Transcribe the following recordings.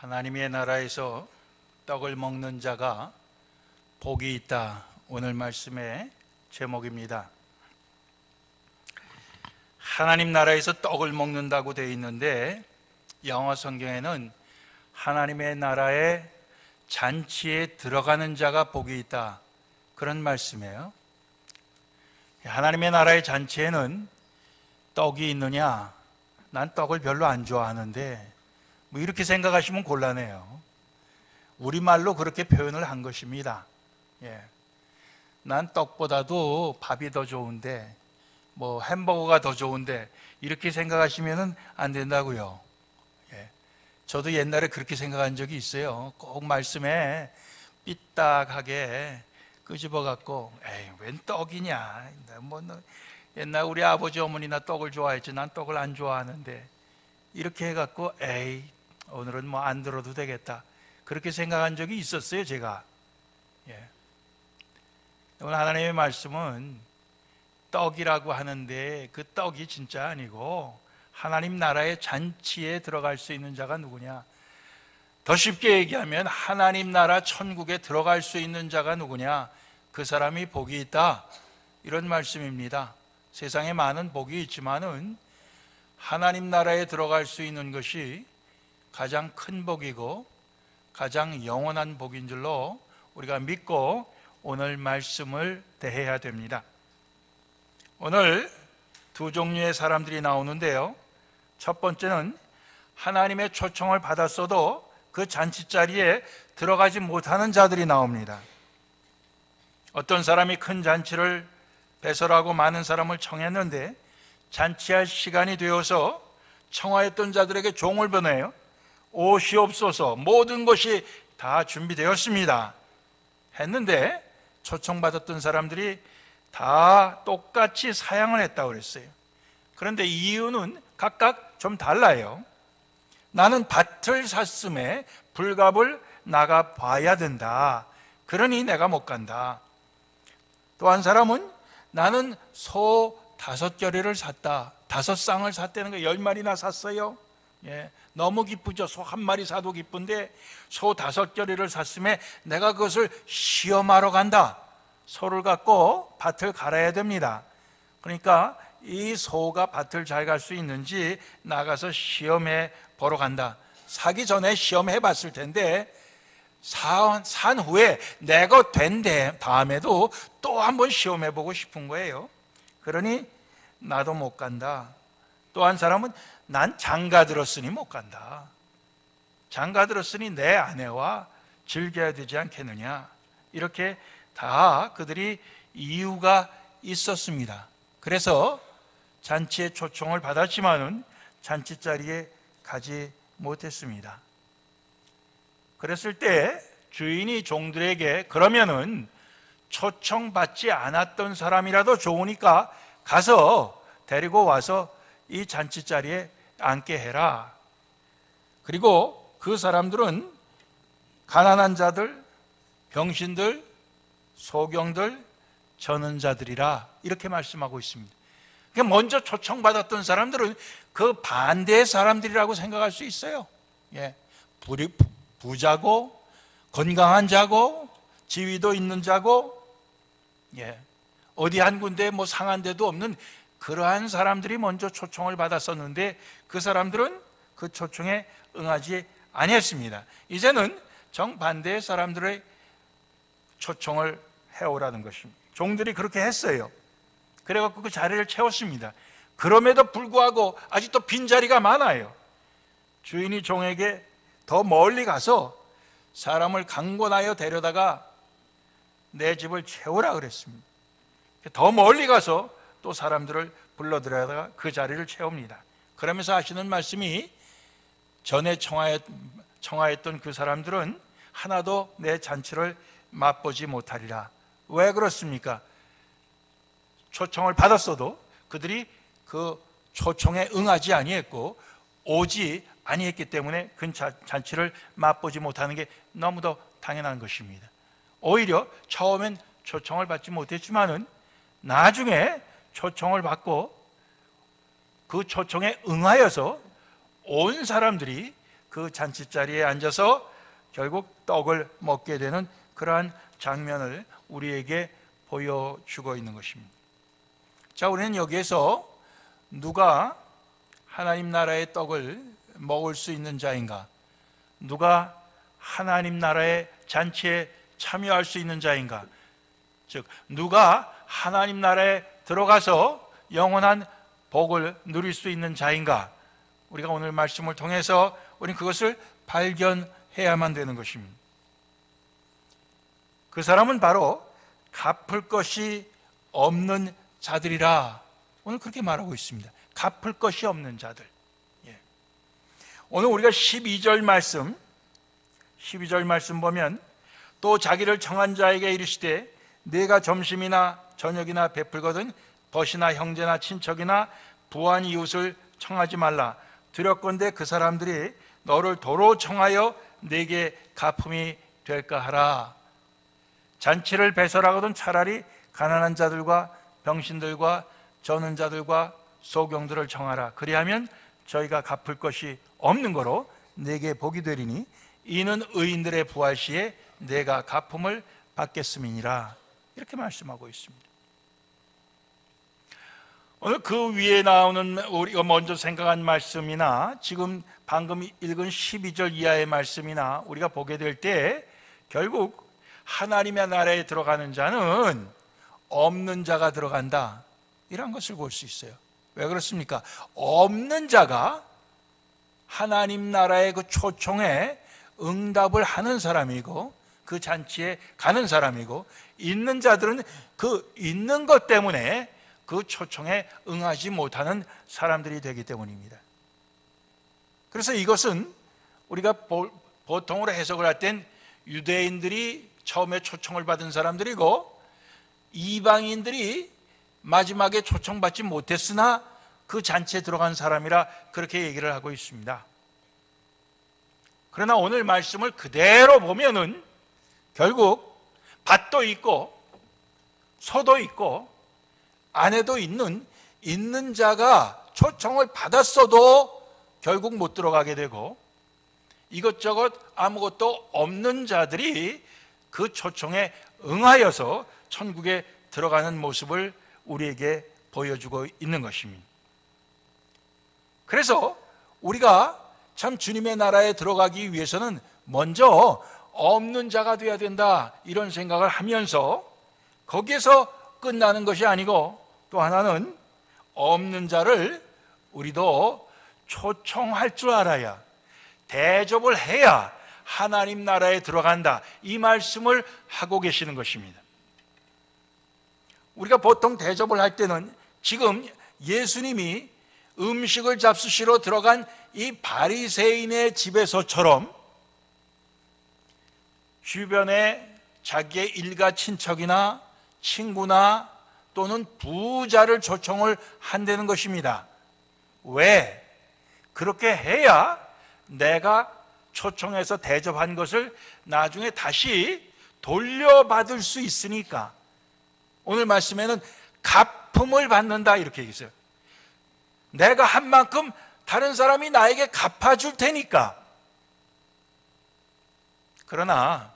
하나님의 나라에서 떡을 먹는 자가 복이 있다. 오늘 말씀의 제목입니다. 하나님 나라에서 떡을 먹는다고 되어 있는데 영어 성경에는 하나님의 나라의 잔치에 들어가는 자가 복이 있다. 그런 말씀이에요. 하나님의 나라의 잔치에는 떡이 있느냐? 난 떡을 별로 안 좋아하는데 뭐 이렇게 생각하시면 곤란해요. 우리말로 그렇게 표현을 한 것입니다. 예. 난 떡보다도 밥이 더 좋은데 뭐 햄버거가 더 좋은데 이렇게 생각하시면 안 된다고요. 예. 저도 옛날에 그렇게 생각한 적이 있어요. 꼭 말씀에 삐딱하게 끄집어 갖고 에이 웬 떡이냐. 뭐 옛날 우리 아버지 어머니나 떡을 좋아했지 난 떡을 안 좋아하는데 이렇게 해 갖고 에이 오늘은 뭐 안 들어도 되겠다. 그렇게 생각한 적이 있었어요, 제가. 예. 오늘 하나님의 말씀은 떡이라고 하는데 그 떡이 진짜 아니고 하나님 나라의 잔치에 들어갈 수 있는 자가 누구냐? 더 쉽게 얘기하면 하나님 나라 천국에 들어갈 수 있는 자가 누구냐? 그 사람이 복이 있다. 이런 말씀입니다. 세상에 많은 복이 있지만은 하나님 나라에 들어갈 수 있는 것이 가장 큰 복이고 가장 영원한 복인 줄로 우리가 믿고 오늘 말씀을 대해야 됩니다. 오늘 두 종류의 사람들이 나오는데요. 첫 번째는 하나님의 초청을 받았어도 그 잔치 자리에 들어가지 못하는 자들이 나옵니다. 어떤 사람이 큰 잔치를 배설하고 많은 사람을 청했는데 잔치할 시간이 되어서 청하였던 자들에게 종을 보내요. 옷이 없어서 모든 것이 다 준비되었습니다. 했는데 초청받았던 사람들이 다 똑같이 사양을 했다고 그랬어요. 그런데 이유는 각각 좀 달라요. 나는 밭을 샀음에 불갑을 나가 봐야 된다. 그러니 내가 못 간다. 또 한 사람은 나는 소 다섯 결의를 샀다. 다섯 쌍을 샀다는 거 열 마리나 샀어요. 예, 너무 기쁘죠. 소 한 마리 사도 기쁜데 소 다섯 결의를 샀음에 내가 그것을 시험하러 간다. 소를 갖고 밭을 갈아야 됩니다. 그러니까 이 소가 밭을 잘 갈 수 있는지 나가서 시험해 보러 간다. 사기 전에 시험해 봤을 텐데 산, 산 후에 내가 된 다음에도 또 한번 시험해 보고 싶은 거예요. 그러니 나도 못 간다. 또 한 사람은 난 장가 들었으니 못 간다. 장가 들었으니 내 아내와 즐겨야 되지 않겠느냐. 이렇게 다 그들이 이유가 있었습니다. 그래서 잔치에 초청을 받았지만은 잔치 자리에 가지 못했습니다. 그랬을 때 주인이 종들에게 그러면은 초청받지 않았던 사람이라도 좋으니까 가서 데리고 와서 이 잔치 자리에 앉게 해라. 그리고 그 사람들은 가난한 자들, 병신들, 소경들, 전원자들이라 이렇게 말씀하고 있습니다. 그러니까 먼저 초청받았던 사람들은 그 반대의 사람들이라고 생각할 수 있어요. 예. 부자고, 건강한 자고, 지위도 있는 자고, 예. 어디 한 군데 뭐 상한 데도 없는 그러한 사람들이 먼저 초청을 받았었는데 그 사람들은 그 초청에 응하지 아니했습니다. 이제는 정반대의 사람들의 초청을 해오라는 것입니다. 종들이 그렇게 했어요. 그래갖고 그 자리를 채웠습니다. 그럼에도 불구하고 아직도 빈자리가 많아요. 주인이 종에게 더 멀리 가서 사람을 강권하여 데려다가 내 집을 채우라 그랬습니다. 더 멀리 가서 또 사람들을 불러들여다가 그 자리를 채웁니다. 그러면서 하시는 말씀이 전에 청하였, 청하였던 그 사람들은 하나도 내 잔치를 맛보지 못하리라. 왜 그렇습니까? 초청을 받았어도 그들이 그 초청에 응하지 아니했고 오지 아니했기 때문에 그 잔치를 맛보지 못하는 게 너무도 당연한 것입니다. 오히려 처음엔 초청을 받지 못했지만은 나중에 초청을 받고 그 초청에 응하여서 온 사람들이 그 잔치 자리에 앉아서 결국 떡을 먹게 되는 그러한 장면을 우리에게 보여주고 있는 것입니다. 자, 우리는 여기에서 누가 하나님 나라의 떡을 먹을 수 있는 자인가? 누가 하나님 나라의 잔치에 참여할 수 있는 자인가? 즉, 누가 하나님 나라에 들어가서 영원한 복을 누릴 수 있는 자인가? 우리가 오늘 말씀을 통해서 우리는 그것을 발견해야만 되는 것입니다. 그 사람은 바로 갚을 것이 없는 자들이라 오늘 그렇게 말하고 있습니다. 갚을 것이 없는 자들. 예. 오늘 우리가 12절 말씀, 12절 말씀 보면 또 자기를 정한 자에게 이르시되 내가 점심이나 저녁이나 베풀거든 벗이나 형제나 친척이나 부한 이웃을 청하지 말라. 두렵건대 그 사람들이 너를 도로 청하여 내게 가품이 될까 하라. 잔치를 배설하거든 차라리 가난한 자들과 병신들과 저는 자들과 소경들을 청하라. 그리하면 저희가 갚을 것이 없는 거로 내게 복이 되리니 이는 의인들의 부활 시에 내가 갚음을 받겠음이니라. 이렇게 말씀하고 있습니다. 오늘 그 위에 나오는 우리가 먼저 생각한 말씀이나 지금 방금 읽은 12절 이하의 말씀이나 우리가 보게 될 때 결국 하나님의 나라에 들어가는 자는 없는 자가 들어간다. 이런 것을 볼 수 있어요. 왜 그렇습니까? 없는 자가 하나님 나라의 그 초청에 응답을 하는 사람이고 그 잔치에 가는 사람이고 있는 자들은 그 있는 것 때문에 그 초청에 응하지 못하는 사람들이 되기 때문입니다. 그래서 이것은 우리가 보통으로 해석을 할 땐 유대인들이 처음에 초청을 받은 사람들이고 이방인들이 마지막에 초청받지 못했으나 그 잔치에 들어간 사람이라 그렇게 얘기를 하고 있습니다. 그러나 오늘 말씀을 그대로 보면은 결국 밭도 있고 소도 있고 아내도 있는 있는 자가 초청을 받았어도 결국 못 들어가게 되고 이것저것 아무것도 없는 자들이 그 초청에 응하여서 천국에 들어가는 모습을 우리에게 보여주고 있는 것입니다. 그래서 우리가 참 주님의 나라에 들어가기 위해서는 먼저 없는 자가 되어야 된다 이런 생각을 하면서 거기에서 끝나는 것이 아니고 또 하나는 없는 자를 우리도 초청할 줄 알아야 대접을 해야 하나님 나라에 들어간다. 이 말씀을 하고 계시는 것입니다. 우리가 보통 대접을 할 때는 지금 예수님이 음식을 잡수시러 들어간 이 바리새인의 집에서처럼 주변에 자기의 일가 친척이나 친구나 또는 부자를 초청을 한다는 것입니다. 왜? 그렇게 해야 내가 초청해서 대접한 것을 나중에 다시 돌려받을 수 있으니까 오늘 말씀에는 갚음을 받는다 이렇게 얘기했어요. 내가 한 만큼 다른 사람이 나에게 갚아줄 테니까. 그러나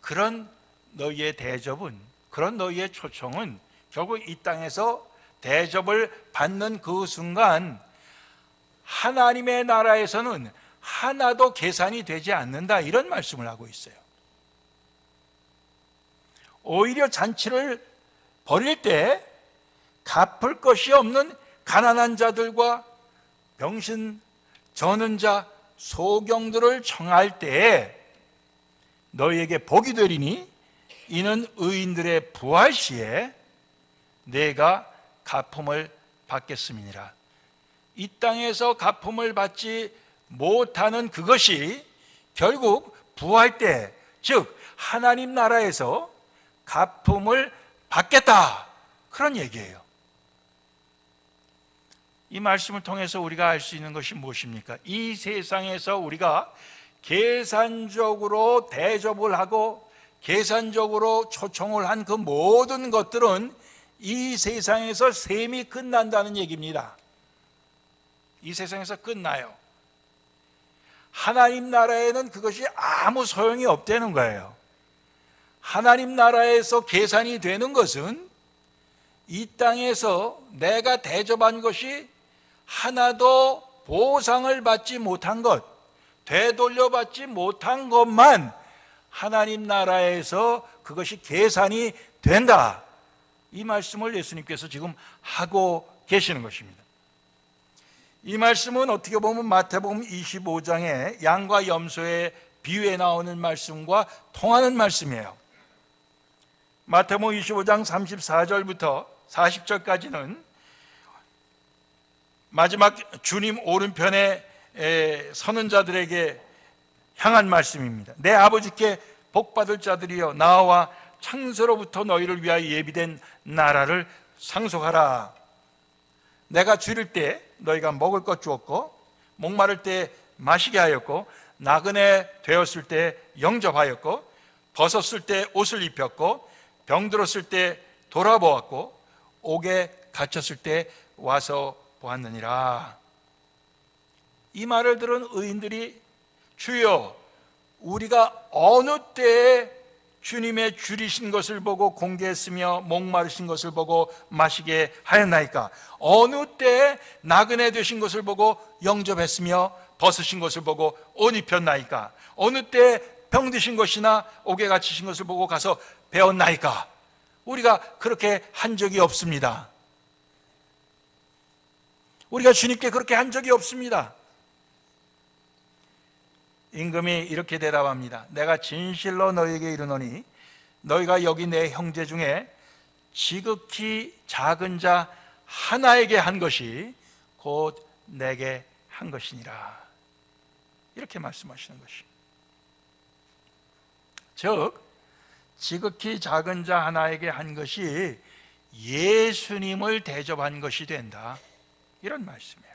그런 너희의 대접은 그런 너희의 초청은 결국 이 땅에서 대접을 받는 그 순간 하나님의 나라에서는 하나도 계산이 되지 않는다 이런 말씀을 하고 있어요. 오히려 잔치를 벌일 때 갚을 것이 없는 가난한 자들과 병신, 저는 자, 소경들을 청할 때 너희에게 복이 되리니 이는 의인들의 부활 시에 내가 가품을 받겠음이니라. 이 땅에서 가품을 받지 못하는 그것이 결국 부활 때, 즉 하나님 나라에서 가품을 받겠다. 그런 얘기예요. 이 말씀을 통해서 우리가 알 수 있는 것이 무엇입니까? 이 세상에서 우리가 계산적으로 대접을 하고 계산적으로 초청을 한 그 모든 것들은 이 세상에서 셈이 끝난다는 얘기입니다. 이 세상에서 끝나요. 하나님 나라에는 그것이 아무 소용이 없다는 거예요. 하나님 나라에서 계산이 되는 것은 이 땅에서 내가 대접한 것이 하나도 보상을 받지 못한 것, 되돌려받지 못한 것만 하나님 나라에서 그것이 계산이 된다. 이 말씀을 예수님께서 지금 하고 계시는 것입니다. 이 말씀은 어떻게 보면 마태복음 25장의 양과 염소의 비유에 나오는 말씀과 통하는 말씀이에요. 마태복음 25장 34절부터 40절까지는 마지막 주님 오른편에 에, 서는 자들에게 향한 말씀입니다. 내 아버지께 복 받을 자들이여 나와 창세로부터 너희를 위하여 예비된 나라를 상속하라. 내가 줄일 때 너희가 먹을 것 주었고 목마를 때 마시게 하였고 나그네 되었을 때 영접하였고 벗었을 때 옷을 입혔고 병들었을 때 돌아보았고 옥에 갇혔을 때 와서 보았느니라. 이 말을 들은 의인들이 주여 우리가 어느 때에 주님의 줄이신 것을 보고 공개했으며 목마르신 것을 보고 마시게 하였나이까? 어느 때에 나그네 되신 것을 보고 영접했으며 벗으신 것을 보고 옷 입혔나이까? 어느 때에 병드신 것이나 옥에 갇히신 것을 보고 가서 배웠나이까? 우리가 그렇게 한 적이 없습니다. 우리가 주님께 그렇게 한 적이 없습니다 임금이 이렇게 대답합니다. 내가 진실로 너희에게 이르노니 너희가 여기 내 형제 중에 지극히 작은 자 하나에게 한 것이 곧 내게 한 것이니라. 이렇게 말씀하시는 것입니다. 즉 지극히 작은 자 하나에게 한 것이 예수님을 대접한 것이 된다. 이런 말씀이에요.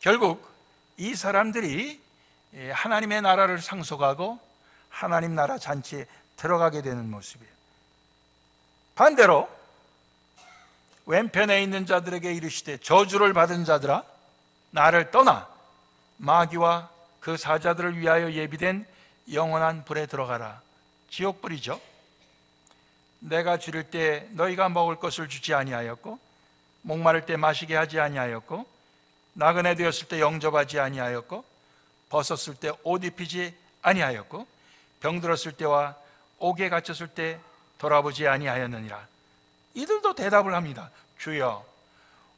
결국 이 사람들이 하나님의 나라를 상속하고 하나님 나라 잔치에 들어가게 되는 모습이에요. 반대로 왼편에 있는 자들에게 이르시되 저주를 받은 자들아 나를 떠나 마귀와 그 사자들을 위하여 예비된 영원한 불에 들어가라. 지옥 불이죠. 내가 줄일 때 너희가 먹을 것을 주지 아니하였고 목마를 때 마시게 하지 아니하였고 나그네 되었을 때 영접하지 아니하였고 벗었을 때 옷 입히지 아니하였고 병들었을 때와 옥에 갇혔을 때 돌아보지 아니하였느니라. 이들도 대답을 합니다. 주여,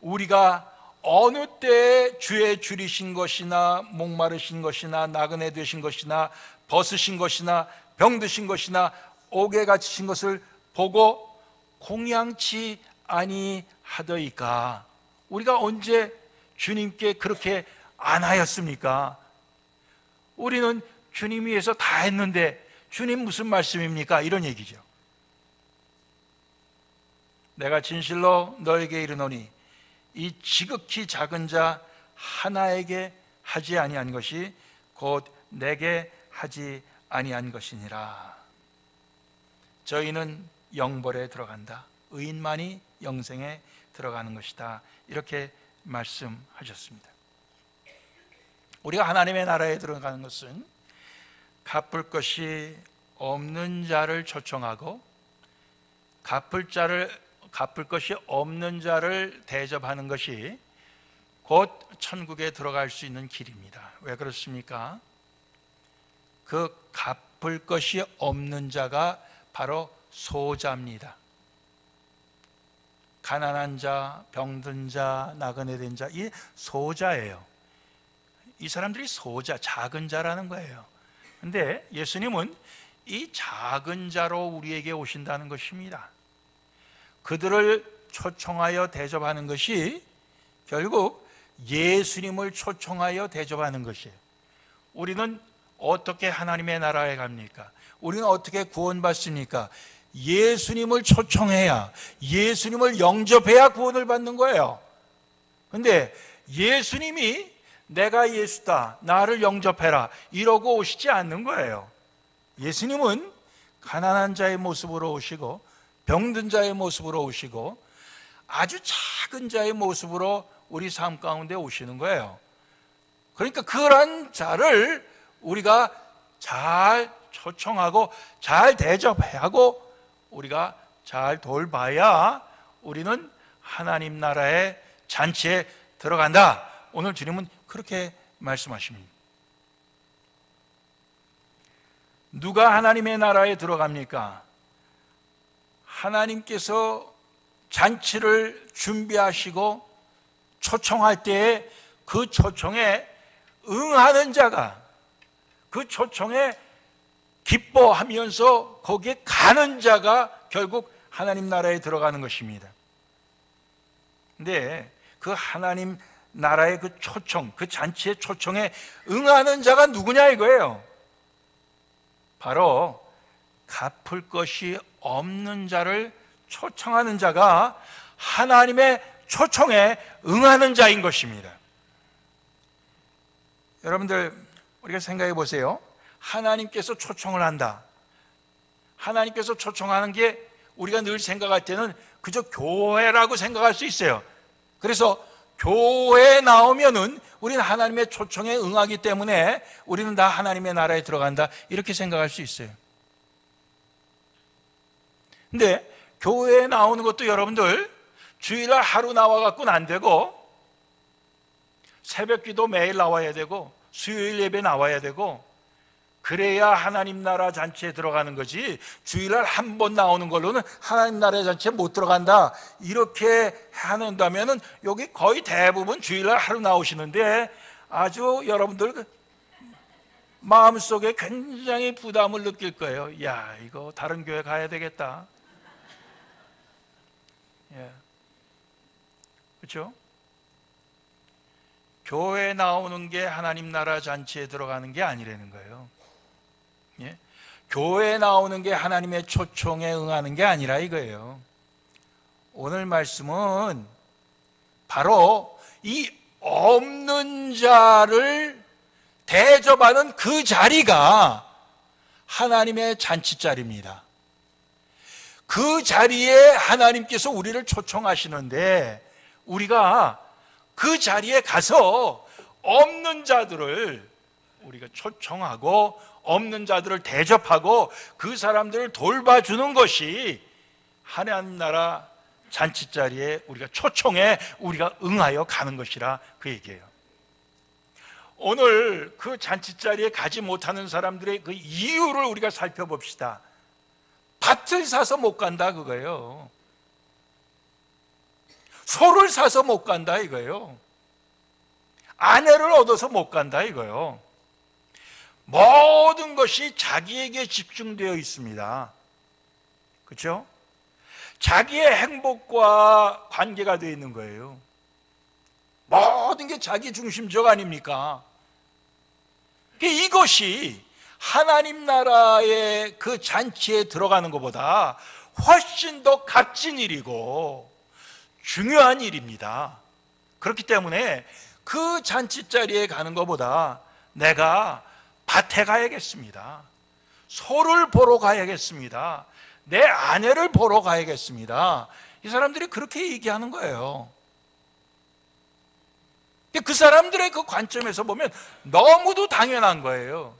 우리가 어느 때에 주의 줄이신 것이나 목마르신 것이나 나그네 되신 것이나 벗으신 것이나 병드신 것이나 옥에 갇히신 것을 보고 공양치 아니하더이까. 우리가 언제 주님께 그렇게 안 하였습니까? 우리는 주님 위해서 다 했는데 주님 무슨 말씀입니까? 이런 얘기죠. 내가 진실로 너에게 이르노니 이 지극히 작은 자 하나에게 하지 아니한 것이 곧 내게 하지 아니한 것이니라. 저희는 영벌에 들어간다. 의인만이 영생에 들어가는 것이다. 이렇게 말씀하셨습니다. 우리가 하나님의 나라에 들어가는 것은 갚을 것이 없는 자를 초청하고 갚을 자를 갚을 것이 없는 자를 대접하는 것이 곧 천국에 들어갈 수 있는 길입니다. 왜 그렇습니까? 그 갚을 것이 없는 자가 바로 소자입니다. 가난한 자, 병든 자, 나그네 된 자, 이 소자예요. 이 사람들이 소자, 작은 자라는 거예요. 근데 예수님은 이 작은 자로 우리에게 오신다는 것입니다. 그들을 초청하여 대접하는 것이 결국 예수님을 초청하여 대접하는 것이에요. 우리는 어떻게 하나님의 나라에 갑니까? 우리는 어떻게 구원받습니까? 예수님을 초청해야 예수님을 영접해야 구원을 받는 거예요. 근데 예수님이 내가 예수다. 나를 영접해라. 이러고 오시지 않는 거예요. 예수님은 가난한 자의 모습으로 오시고 병든 자의 모습으로 오시고 아주 작은 자의 모습으로 우리 삶 가운데 오시는 거예요. 그러니까 그런 자를 우리가 잘 초청하고 잘 대접하고 우리가 잘 돌봐야 우리는 하나님 나라의 잔치에 들어간다. 오늘 주님은 그렇게 말씀하십니다. 누가 하나님의 나라에 들어갑니까? 하나님께서 잔치를 준비하시고 초청할 때에 그 초청에 응하는 자가 그 초청에 기뻐하면서 거기에 가는 자가 결국 하나님 나라에 들어가는 것입니다. 근데 그 하나님 나라의 그 초청, 그 잔치의 초청에 응하는 자가 누구냐 이거예요. 바로 갚을 것이 없는 자를 초청하는 자가 하나님의 초청에 응하는 자인 것입니다. 여러분들 우리가 생각해 보세요. 하나님께서 초청을 한다. 하나님께서 초청하는 게 우리가 늘 생각할 때는 그저 교회라고 생각할 수 있어요. 그래서 교회에 나오면은 우리는 하나님의 초청에 응하기 때문에 우리는 다 하나님의 나라에 들어간다. 이렇게 생각할 수 있어요. 근데 교회에 나오는 것도 여러분들 주일날 하루 나와 갖고는 안 되고 새벽 기도 매일 나와야 되고 수요일 예배 나와야 되고 그래야 하나님 나라 잔치에 들어가는 거지 주일날 한 번 나오는 걸로는 하나님 나라 잔치에 못 들어간다 이렇게 하는다면은 여기 거의 대부분 주일날 하루 나오시는데 아주 여러분들 그 마음속에 굉장히 부담을 느낄 거예요 야 이거 다른 교회 가야 되겠다 예. 그렇죠? 교회 나오는 게 하나님 나라 잔치에 들어가는 게 아니라는 거예요. 예? 교회 나오는 게 하나님의 초청에 응하는 게 아니라 이거예요. 오늘 말씀은 바로 이 없는 자를 대접하는 그 자리가 하나님의 잔치 자리입니다. 그 자리에 하나님께서 우리를 초청하시는데 우리가 그 자리에 가서 없는 자들을 우리가 초청하고 없는 자들을 대접하고 그 사람들을 돌봐주는 것이 하나님 나라 잔치 자리에 우리가 초청해 우리가 응하여 가는 것이라 그 얘기예요. 오늘 그 잔치 자리에 가지 못하는 사람들의 그 이유를 우리가 살펴봅시다. 밭을 사서 못 간다 그거예요. 소를 사서 못 간다 이거예요. 아내를 얻어서 못 간다 이거예요. 모든 것이 자기에게 집중되어 있습니다. 그렇죠? 자기의 행복과 관계가 되어 있는 거예요. 모든 게 자기 중심적 아닙니까? 이것이 하나님 나라의 그 잔치에 들어가는 것보다 훨씬 더 값진 일이고 중요한 일입니다. 그렇기 때문에 그 잔치 자리에 가는 것보다 내가 밭에 가야겠습니다. 소를 보러 가야겠습니다. 내 아내를 보러 가야겠습니다. 이 사람들이 그렇게 얘기하는 거예요. 그 사람들의 그 관점에서 보면 너무도 당연한 거예요.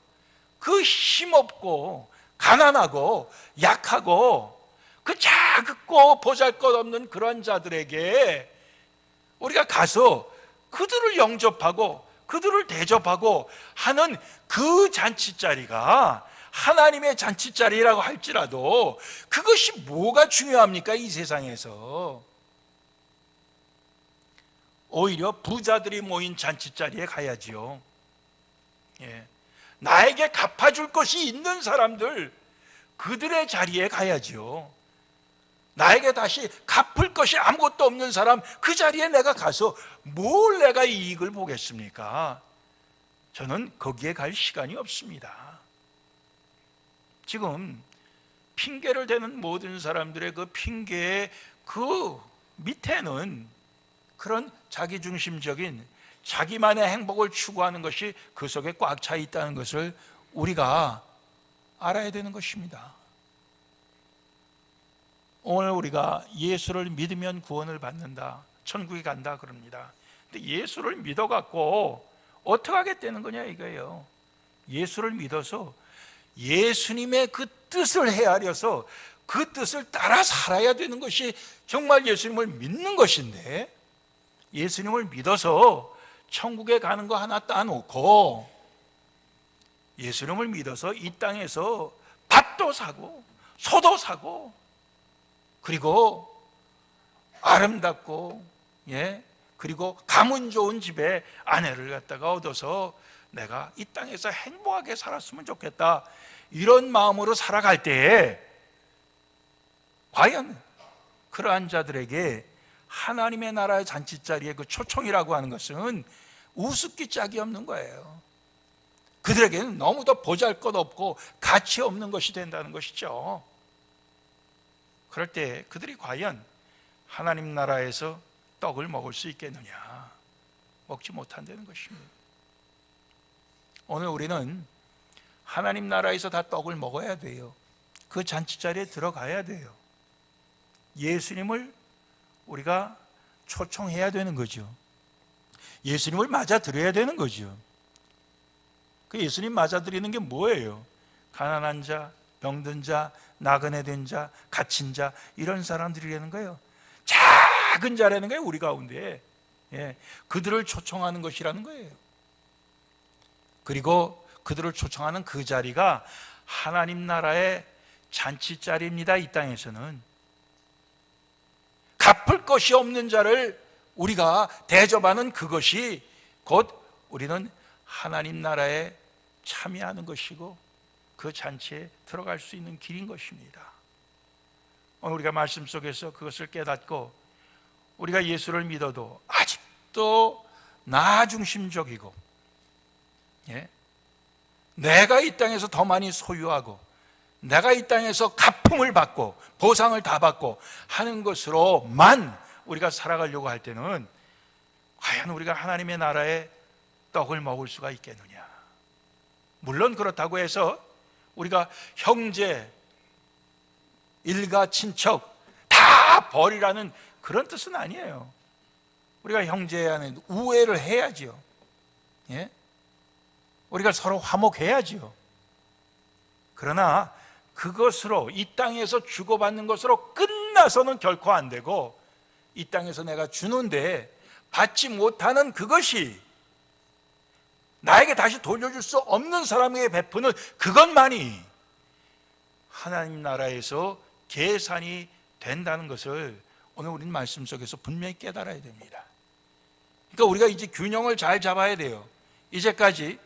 그 힘없고 가난하고 약하고 그 작고 보잘 것 없는 그런 자들에게 우리가 가서 그들을 영접하고 그들을 대접하고 하는 그 잔치 자리가 하나님의 잔치 자리라고 할지라도 그것이 뭐가 중요합니까? 이 세상에서. 오히려 부자들이 모인 잔치 자리에 가야지요. 예. 나에게 갚아줄 것이 있는 사람들, 그들의 자리에 가야지요. 나에게 다시 갚을 것이 아무것도 없는 사람, 그 자리에 내가 가서 뭘 내가 이익을 보겠습니까? 저는 거기에 갈 시간이 없습니다. 지금 핑계를 대는 모든 사람들의 그 핑계의 그 밑에는 그런 자기중심적인 자기만의 행복을 추구하는 것이 그 속에 꽉 차 있다는 것을 우리가 알아야 되는 것입니다. 오늘 우리가 예수를 믿으면 구원을 받는다. 천국에 간다 그럽니다. 근데 예수를 믿어 갖고 어떻게 하겠다는 거냐 이거예요. 예수를 믿어서 예수님의 그 뜻을 헤아려서 그 뜻을 따라 살아야 되는 것이 정말 예수님을 믿는 것인데 예수님을 믿어서 천국에 가는 거 하나 따놓고 예수님을 믿어서 이 땅에서 밭도 사고 소도 사고 그리고 아름답고 예 그리고 가문 좋은 집에 아내를 갖다가 얻어서 내가 이 땅에서 행복하게 살았으면 좋겠다 이런 마음으로 살아갈 때에 과연 그러한 자들에게 하나님의 나라의 잔치자리의 그 초청이라고 하는 것은 우습기 짝이 없는 거예요. 그들에게는 너무도 보잘 것 없고 가치 없는 것이 된다는 것이죠. 그럴 때 그들이 과연 하나님 나라에서 떡을 먹을 수 있겠느냐? 먹지 못한다는 것입니다. 오늘 우리는 하나님 나라에서 다 떡을 먹어야 돼요. 그 잔치 자리에 들어가야 돼요. 예수님을 우리가 초청해야 되는 거죠. 예수님을 맞아들여야 되는 거죠. 그 예수님 맞아들이는 게 뭐예요? 가난한 자, 병든 자, 나그네 된 자, 갇힌 자 이런 사람들이라는 거예요. 작은 자라는 거예요, 우리 가운데. 예, 그들을 초청하는 것이라는 거예요. 그리고 그들을 초청하는 그 자리가 하나님 나라의 잔치 자리입니다. 이 땅에서는 갚을 것이 없는 자를 우리가 대접하는 그것이 곧 우리는 하나님 나라에 참여하는 것이고 그 잔치에 들어갈 수 있는 길인 것입니다. 우리가 말씀 속에서 그것을 깨닫고 우리가 예수를 믿어도 아직도 나 중심적이고 예? 내가 이 땅에서 더 많이 소유하고 내가 이 땅에서 가품을 받고 보상을 다 받고 하는 것으로만 우리가 살아가려고 할 때는 과연 우리가 하나님의 나라에 떡을 먹을 수가 있겠느냐? 물론 그렇다고 해서 우리가 형제, 일가, 친척 다 버리라는 그런 뜻은 아니에요. 우리가 형제 안에 우애를 해야지요. 예? 우리가 서로 화목해야지요. 그러나 그것으로 이 땅에서 주고받는 것으로 끝나서는 결코 안 되고 이 땅에서 내가 주는데 받지 못하는 그것이 나에게 다시 돌려줄 수 없는 사람에게 베푸는 그것만이 하나님 나라에서 계산이 된다는 것을 오늘 우리는 말씀 속에서 분명히 깨달아야 됩니다. 그러니까 우리가 이제 균형을 잘 잡아야 돼요. 이제까지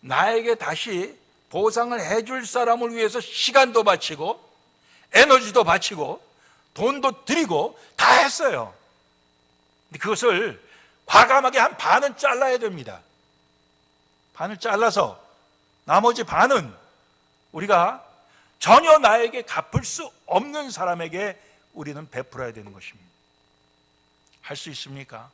나에게 다시 보상을 해줄 사람을 위해서 시간도 바치고 에너지도 바치고 돈도 드리고 다 했어요. 그것을 과감하게 한 반은 잘라야 됩니다. 반을 잘라서 나머지 반은 우리가 전혀 나에게 갚을 수 없는 사람에게 우리는 베풀어야 되는 것입니다. 할 수 있습니까?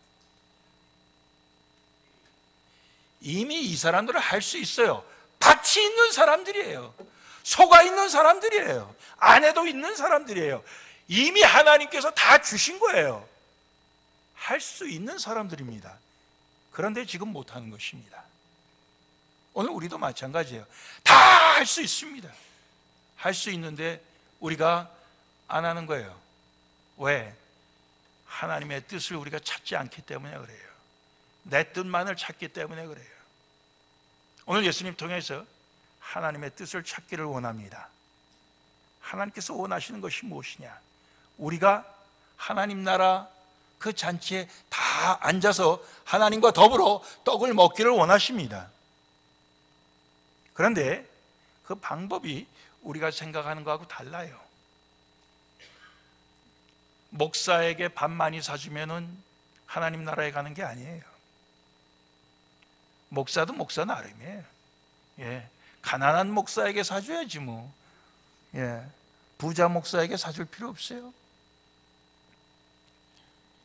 이미 이 사람들은 할 수 있어요. 밭이 있는 사람들이에요. 소가 있는 사람들이에요. 아내도 있는 사람들이에요. 이미 하나님께서 다 주신 거예요. 할 수 있는 사람들입니다. 그런데 지금 못하는 것입니다. 오늘 우리도 마찬가지예요. 다 할 수 있습니다. 할 수 있는데 우리가 안 하는 거예요. 왜? 하나님의 뜻을 우리가 찾지 않기 때문에 그래요. 내 뜻만을 찾기 때문에 그래요. 오늘 예수님 통해서 하나님의 뜻을 찾기를 원합니다. 하나님께서 원하시는 것이 무엇이냐? 우리가 하나님 나라 그 잔치에 다 앉아서 하나님과 더불어 떡을 먹기를 원하십니다. 그런데 그 방법이 우리가 생각하는 것하고 달라요. 목사에게 밥 많이 사주면은 하나님 나라에 가는 게 아니에요. 목사도 목사 나름이에요. 예. 가난한 목사에게 사줘야지 뭐. 예. 부자 목사에게 사줄 필요 없어요.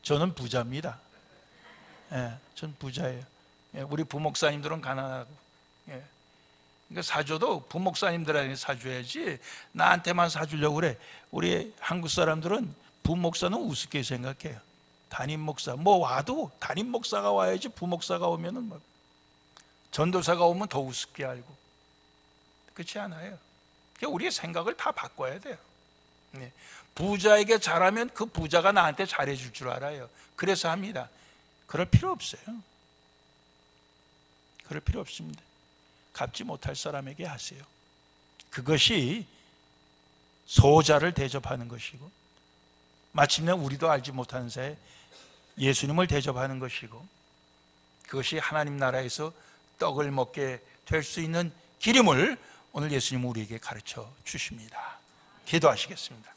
저는 부자입니다. 예. 전 부자예요. 예. 우리 부목사님들은 가난하고. 예. 그러니까 사줘도 부목사님들한테 사줘야지 나한테만 사주려고 그래. 우리 한국 사람들은 부목사는 우습게 생각해요. 담임 목사 뭐 와도 담임 목사가 와야지 부목사가 오면은 뭐 전도사가 오면 더 우습게 알고 그렇지 않아요. 그러니까 우리의 생각을 다 바꿔야 돼요. 네. 부자에게 잘하면 그 부자가 나한테 잘해줄 줄 알아요. 그래서 합니다. 그럴 필요 없어요. 그럴 필요 없습니다. 갚지 못할 사람에게 하세요. 그것이 소자를 대접하는 것이고 마침내 우리도 알지 못하는 사이에 예수님을 대접하는 것이고 그것이 하나님 나라에서 떡을 먹게 될 수 있는 길임을 오늘 예수님 우리에게 가르쳐 주십니다. 기도하시겠습니다.